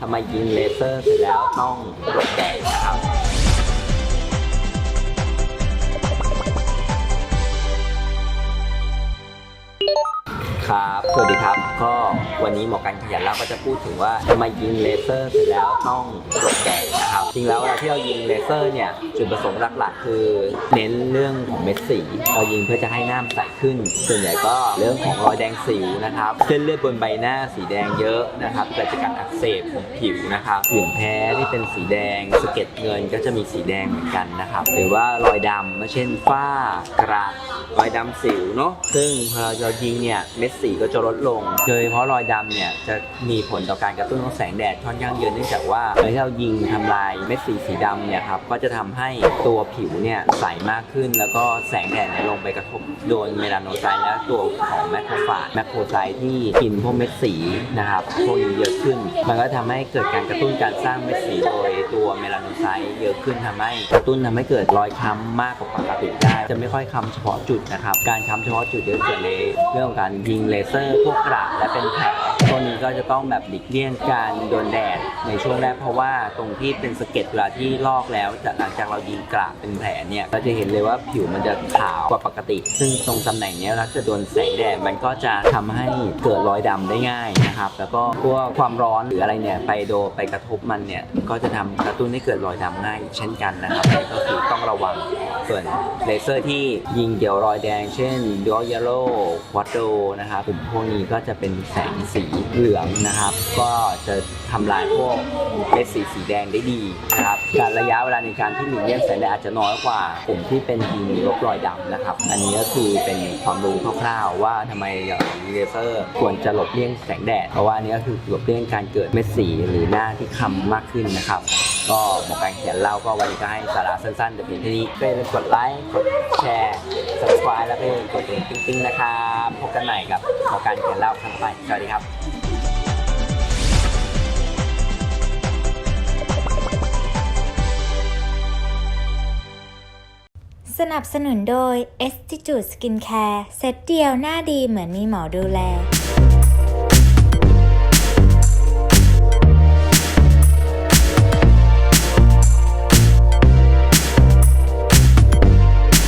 ทำไมยิงเลเซอร์เสร็จแล้วต้องกดแดงนะครับ ครับ สวัสดีครับ ก็วันนี้หมอกันขยันเล่าก็จะพูดถึงว่าทำไมยิงเลเซอร์เสร็จแล้วต้องกดแดงนะครับ จริงแล้วเวลาที่เรายิงเลเซอร์เนี่ยจุดประสงค์หลักๆ คือเน้นเรื่องของเม็ดสี เรายิงเพื่อจะให้หน้ามันใสขึ้น ส่วนใหญ่ก็เรื่องของรอยแดงสิวนะครับ เส้นเลือดบนใบหน้าสีแดงเยอะนะครับเกิดจากการอักเสบของผิวนะครับผื่นแพ้ที่เป็นสีแดงสะเก็ดเงินก็จะมีสีแดงเหมือนกันนะครับ หรือว่ารอยดำเช่นฝ้ากระรอยดำสิวเนาะ ซึ่งพอเรายิงเนี่ยเม็ดสีก็จะลดลง โดยเฉพาะรอยดำเนี่ยจะมีผลต่อการกระตุ้นของแสงแดดค่อนข้างเยอะเนื่องจากว่าเวลาที่เรายิงทำลายเม็ดสีสีดำเนี่ยครับก็จะทำให้ตัวผิวเนี่ยใสมากขึ้น แล้วก็แสงแดดเนี่ยลงไปกระทบโดนเมลานโนไซต์และตัวของแมคโครฟาจแมคโครไซต์ที่กินพวกเม็ดสีนะครับพวกนี้เยอะขึ้น มันก็ทำให้เกิดการกระตุ้นการสร้างเม็ดสีโดยตัวเมลานโนไซต์เยอะขึ้นทำให้กระตุ้นทำให้เกิดรอยค้ำมากกว่าปกติได้จะไม่ค่อยค้ำเฉพาะจุดนะครับการค้ำเฉพาะจุดเยอะเกิดเลยเรื่องของการยิงเลเซอร์พวกกระและเป็นแผล ตัวนี้ก็จะต้องแบบหลีกเลี่ยงการโดนแดดในช่วงแรกเพราะว่าตรงที่เป็นสะเก็ดเวลาที่ลอกแล้วจากหลังจากเรายิงกระเป็นแผลเนี่ยเราจะเห็นเลยว่าผิวมันจะขาวกว่าปกติ ซึ่งตรงตำแหน่งนี้เวลาจะโดนแสงแดดมันก็จะทำให้เกิดรอยดำได้ง่ายนะครับ แล้วก็พวกความร้อนหรืออะไรเนี่ยไปโดนไปกระทบมันเนี่ยก็จะทำกระตุ้นให้เกิดรอยดำง่ายเช่นกันนะครับนี่ก็คือต้องระวังส่วนเลเซอร์ที่ยิงเกี่ยวรอยแดง เช่นดอ y ย l โ w วัตโดนะครับกลุ่มพวกนี้ก็จะเป็นแสงสีเหลืองนะครับ ก็จะทำลายพวกเม็ดสีสีแดงได้ดีนะครับการระยะเวลาในการที่หลีกเลี่ยงแสงแดดอาจจะน้อยกว่ากลุ่มที่เป็นยิลบรอยดำนะครับ อันนี้ก็คือเป็นความรู้คร่าวๆว่าทำไมยิเลเซอร์ควรจะหลบเลี่ยงแสงแดด เพราะว่านี้ก็คือหลบเลี่ยงการเกิดเม็ดสีหรือหน้าที่ค้ำมากขึ้นนะครับก็หมอการเขียนเล่าก็วันนี้ก็ให้สาระสั้นๆแต่เพียงเท่านี้ก็อย่าลืมกดไลค์กดแชร์ ควายแล้วก็อย่าลืมกดกระดิ่งติ๊งๆนะครับพบกันใหม่กับรายการเขียนเล่าครั้งต่อไปสวัสดีครับสนับสนุนโดย Institute Skincare เซตเดียวหน้าดีเหมือนมีหมอดูแล